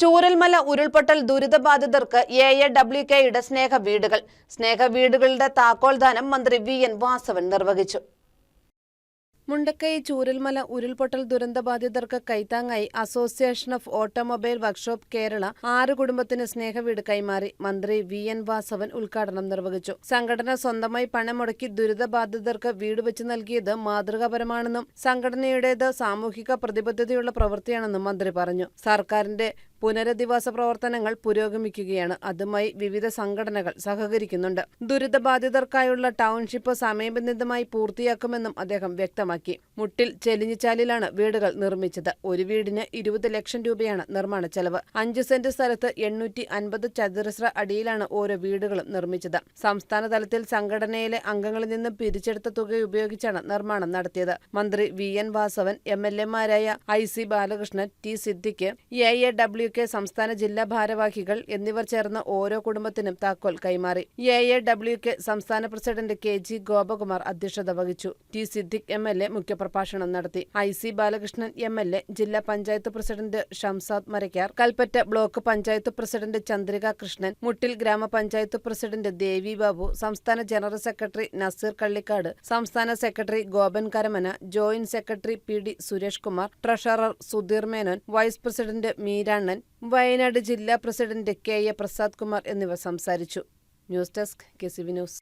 ചൂരൽമല ഉരുൾപൊട്ടൽ ദുരിതബാധിതർക്ക് A A W കെയുടെ സ്നേഹ വീടുകൾ. സ്നേഹ വീടുകളുടെ താക്കോൽദാനം മന്ത്രി വി എൻ വാസവൻ നിർവഹിച്ചു. മുണ്ടക്കൈ ചൂരൽമല ഉരുൾപൊട്ടൽ ദുരന്തബാധിതർക്ക് കൈത്താങ്ങായി association of automobile workshop Kerala ആറ് കുടുംബത്തിന് സ്നേഹവീട് കൈമാറി. മന്ത്രി വി. എൻ. വാസവൻ ഉദ്ഘാടനം നിർവഹിച്ചു. സംഘടന സ്വന്തമായി പണം മുടക്കി ദുരിതബാധിതർക്ക് വീട് വെച്ച് നൽകിയത് മാതൃകാപരമാണെന്നും സംഘടനയുടേത് സാമൂഹിക പ്രതിബദ്ധതയുള്ള പ്രവൃത്തിയാണെന്നും മന്ത്രി പറഞ്ഞു. സർക്കാരിന്റെ പുനരധിവാസ പ്രവർത്തനങ്ങൾ പുരോഗമിക്കുകയാണ്. അതുമായി വിവിധ സംഘടനകൾ സഹകരിക്കുന്നുണ്ട്. ദുരിതബാധിതർക്കായുള്ള ടൗൺഷിപ്പ് സമയബന്ധിതമായി പൂർത്തിയാക്കുമെന്നും അദ്ദേഹം വ്യക്തമാക്കി. ಹಾಗೆ മുട്ടിൽ ചെലിഞ്ഞിച്ചാലിലാണ് വീടുകൾ നിർമ്മിച്ചത്. ഒരു വീടിന് ഇരുപത് ലക്ഷം രൂപയാണ് നിർമ്മാണ ചെലവ്. അഞ്ച് സെന്റ് സ്ഥലത്ത് എണ്ണൂറ്റി അൻപത് ചതുരശ്ര അടിയിലാണ് ഓരോ വീടുകളും നിർമ്മിച്ചത്. സംസ്ഥാന തലത്തിൽ സംഘടനയിലെ അംഗങ്ങളിൽ നിന്ന് പിരിച്ചെടുത്ത തുക ഉപയോഗിച്ചാണ് നിർമ്മാണം നടത്തിയത്. മന്ത്രി V. N. Vasavan M L എമാരായ I. C. Balakrishnan T. Siddique A. A. W. K. സംസ്ഥാന ജില്ലാ ഭാരവാഹികൾ എന്നിവർ ചേർന്ന് ഓരോ കുടുംബത്തിനും താക്കോൽ കൈമാറി. എ. എ. ഡബ്ല്യു. കെ. സംസ്ഥാന പ്രസിഡന്റ് കെ. ജി. ഗോപകുമാർ അധ്യക്ഷത വഹിച്ചു. T. Siddique M. L. A. മുഖ്യപ്രഭാഷണം നടത്തി. I C Balakrishnan M L A ജില്ലാ panchayat president Shamsad Marakkar Kalpetta block panchayat president Chandrika Krishnan Muttil ഗ്രാമപഞ്ചായത്ത് പ്രസിഡന്റ് ദേവി ബാബു സംസ്ഥാന ജനറൽ സെക്രട്ടറി നസീർ കള്ളിക്കാട് സംസ്ഥാന secretary Gopan Karamana joint secretary P D Suresh Kumar treasurer Sudheer Menon vice president Meerannan Wayanad ജില്ലാ president K A Prasad Kumar എന്നിവർ സംസാരിച്ചു. News desk K C news.